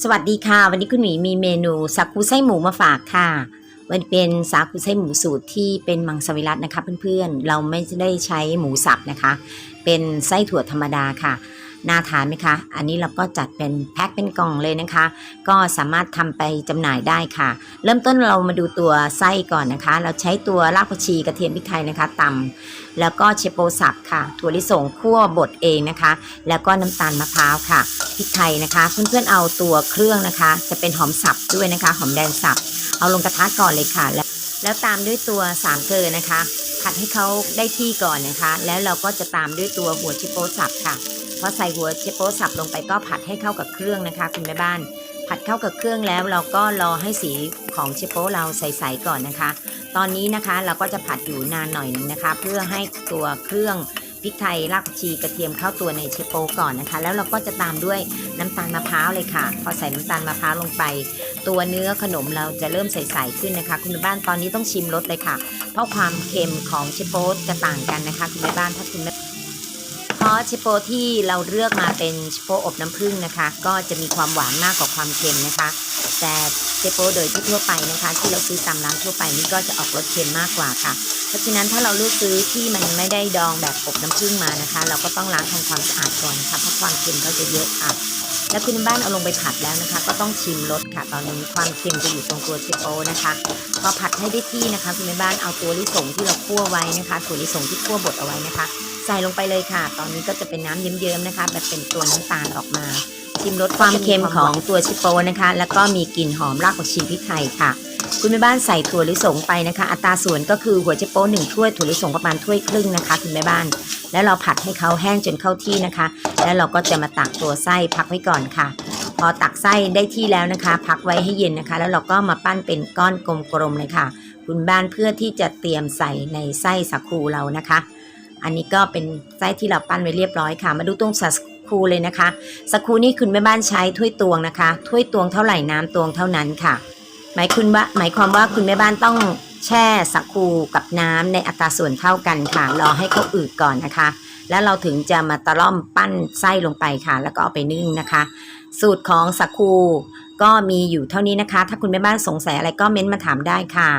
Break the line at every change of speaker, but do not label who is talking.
สวัสดีค่ะ วันนี้คุณหมีมีเมนูสาคูไส้หมูมาฝากค่ะมันเป็นสาคูไส้หมูสูตรที่เป็นมังสวิรัตนะคะเพื่อนๆ เราไม่ได้ใช้หมูสับนะคะ เป็นไส้ถั่วธรรมดาค่ะ น่าทานไหมคะ อันนี้เราก็จัดเป็นแพ็คเป็นกล่องเลยนะคะ ก็สามารถทำไปจำหน่ายได้ค่ะ เริ่มต้นเรามาดูตัวไส้ก่อนนะคะ เราใช้ตัวรากผักชีกระเทียมพริกไทยนะคะตำแล้วก็เชโปสับค่ะ ถั่วลิสงคั่วบดเองนะคะ แล้วก็น้ำตาลมะพร้าวค่ะพริกไทยนะคะเพื่อนๆเอาตัวเครื่องนะคะ จะเป็นหอมสับด้วยนะคะ หอมแดงสับ เอาลงกระทะก่อนเลยค่ะ แล้วแล้วตามด้วยตัวสามเกลือนะคะผัดให้เขาได้ที่ก่อนนะคะ แล้วเราก็จะตามด้วยตัวหัวชิโปสับค่ะ พอใส่หัวเชโปสับลงไปก็ผัดให้เข้ากับเครื่องนะคะ คุณแม่บ้าน ผัดเข้ากับเครื่องแล้วเราก็รอให้สีของเชโปเราใสๆก่อนนะคะ ตอนนี้นะคะเราก็จะผัดอยู่นานหน่อยนึงนะคะ เพื่อให้ตัวเครื่องพริกไทยรากผักชีกระเทียมเข้าตัวในเชโปก่อนนะคะ แล้วเราก็จะตามด้วยน้ำตาลมะพร้าวเลยค่ะ พอใส่น้ำตาลมะพร้าวลงไป ตัวเนื้อขนมเราจะเริ่มใสๆขึ้นนะคะ คุณแม่บ้านตอนนี้ต้องชิมรสเลยค่ะ เพราะความเค็มของเชโปจะต่างกันนะคะ คุณแม่บ้านถ้าคุณแม่ะชิโปที่เราเลือกมาเป็นชิโปอบน้ำผึ้งนะคะ ก็จะมีความหวานมากกว่าความเค็มนะคะ แต่ ชิโปโดยที่ทั่วไปนะคะ ที่เราซื้อตามร้านทั่วไปนี่ก็จะออกรสเค็มมากกว่าค่ะ เพราะฉะนั้นถ้าเราเลือกซื้อที่มันไม่ได้ดองแบบอบน้ำผึ้งมานะคะ เราก็ต้องล้างทำความสะอาดก่อนนะคะเพราะความเค็มเขาจะเยอะค่ะแล้วคุณบ้านเอาลงไปผัดแล้วนะคะ ก็ต้องชิมรสค่ะ ตอนนี้ความเค็มจะอยู่ตรงตัวเชโปนะคะพอผัดให้ได้ที่นะคะ คุณแม่บ้านเอาตัวลิสงที่เราคั่วไว้นะคะถั่วลิสงที่คั่วบดเอาไว้นะคะ ใส่ลงไปเลยค่ะ ตอนนี้ก็จะเป็นน้ำเยิ้มๆนะคะ แบบเป็นตัวน้ำตาลออกมา ชิมรสความเค็มของตัวชิโปนะคะ แล้วก็มีกลิ่นหอมรากผักชีพริกไทยค่ะ คุณแม่บ้านใส่ถั่วลิสงไปนะคะ อัตราส่วนก็คือหัวเชโปหนึ่งถ้วยถั่วลิสงประมาณถ้วยครึ่งนะคะคุณแม่บ้าน แล้วเราผัดให้เขาแห้งจนเข้าที่นะคะ แล้วเราก็จะมาตักตัวไส้พักไว้ก่อนค่ะ พอตักไส้ได้ที่แล้วนะคะ พักไว้ให้เย็นนะคะ แล้วเราก็มาปั้นเป็นก้อนกลมๆเลยค่ะ คุณบ้านเพื่อที่จะเตรียมใส่ในไส้สาคูเรานะคะ อันนี้ก็เป็นไส้ที่เราปั้นไว้เรียบร้อยค่ะ มาดูตรงสา คูเลยนะคะสาคูนี่คุณแม่บ้านใช้ถ้วยตวงนะคะ ถ้วยตวงเท่าไหร่น้ำตวงเท่านั้นค่ะ หมายคุณว่าหมายความว่าคุณแม่บ้านต้องแช่สักคูกับน้ำในอัตราส่วนเท่ากันค่ะ รอให้เขาอืดก่อนนะคะ แล้วเราถึงจะมาตะล่อมปั้นไส้ลงไปค่ะ แล้วก็เอาไปนึ่งนะคะ สูตรของสักคูก็มีอยู่เท่านี้นะคะ ถ้าคุณแม่บ้านสงสัยอะไรก็เม้นต์มาถามได้ค่ะ